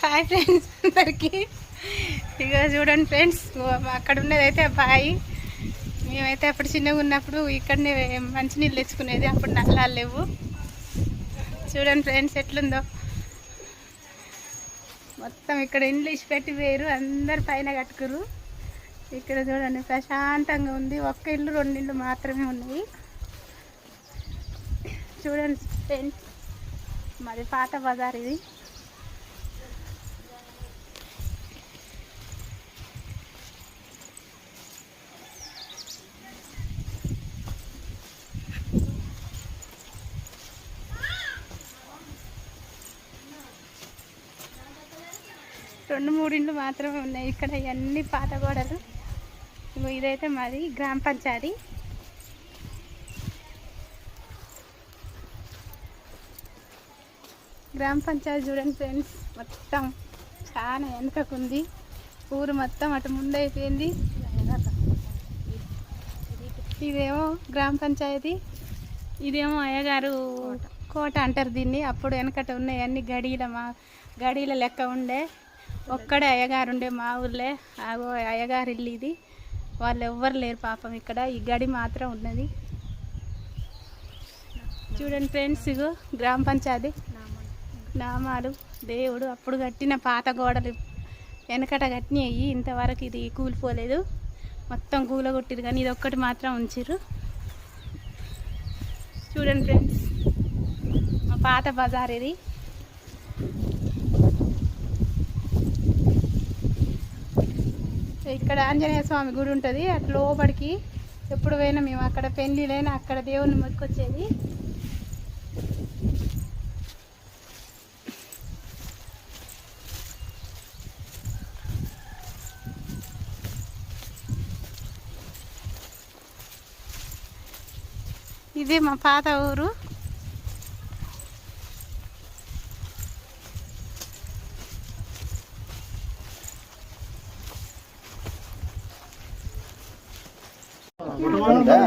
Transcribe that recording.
Hi friends అందరికి. ఇక చూడండి ఫ్రెండ్స్ అక్కడ ఉన్నది అయితే బాయి. మేమైతే అప్పుడు చిన్నగా ఉన్నప్పుడు ఇక్కడనే మంచినీళ్ళు తెచ్చుకునేది అప్పుడు నల్లాలు లేవు. చూడండి ఫ్రెండ్స్ ఎట్లుందో. మొత్తం ఇక్కడ ఇంగ్లీష్ పెట్టి వేరు అందరు పైన కట్టుకురు ఇక్కడ చూడండి ప్రశాంతంగా ఉంది ఒక్క ఇల్లు రెండు ఇల్లు మాత్రమే ఉన్నాయి. చూడండి ఫ్రెండ్స్ మాది పాత బజార్ ఇది. రెండు మూడు ఇండ్లు మాత్రమే ఉన్నాయి. ఇక్కడ ఇవన్నీ పాత గోడలు. ఇదైతే మాది గ్రామ పంచాయతీ. గ్రామ పంచాయతీ చూడండి ఫ్రెండ్స్ మొత్తం చాలా వెనుకకుంది ఊరు మొత్తం అటు ముందైపోయింది. ఇదేమో గ్రామ పంచాయతీ. ఇదేమో అయ్యగారు కోట. అంటారు దీన్ని. అప్పుడు వెనకట ఉన్నాయి అన్ని గడీల మా గడీల లెక్క ఉండే. ఒక్కడే అయ్యగారు ఉండే మా ఊళ్ళే ఆగో అయ్యగారు ఇల్లు ఇది వాళ్ళు ఎవ్వరు లేరు పాపం ఇక్కడ. ఈ గడి మాత్రం ఉన్నది. చూడండి ఫ్రెండ్స్ ఇగో గ్రామ పంచాయతీ. నామాలు. దేవుడు అప్పుడు కట్టిన పాత గోడలు వెనకట కట్టినవి ఇంతవరకు ఇది కూలిపోలేదు. మొత్తం కూలగొట్టిరు కానీ ఇది ఒక్కటి మాత్రం ఉంచిర్రు. చూడండి ఫ్రెండ్స్ మా పాత బజార్ ఇది. ఇక్కడ ఆంజనేయ స్వామి గుడి ఉంటుంది. అట్లా లోపలికి ఎప్పుడు పోయినా మేము అక్కడ పెళ్ళిళ్ళైనా అక్కడ దేవుని మొక్కొచ్చేది ఇది మా పాత ఊరు. ಹೌದಾ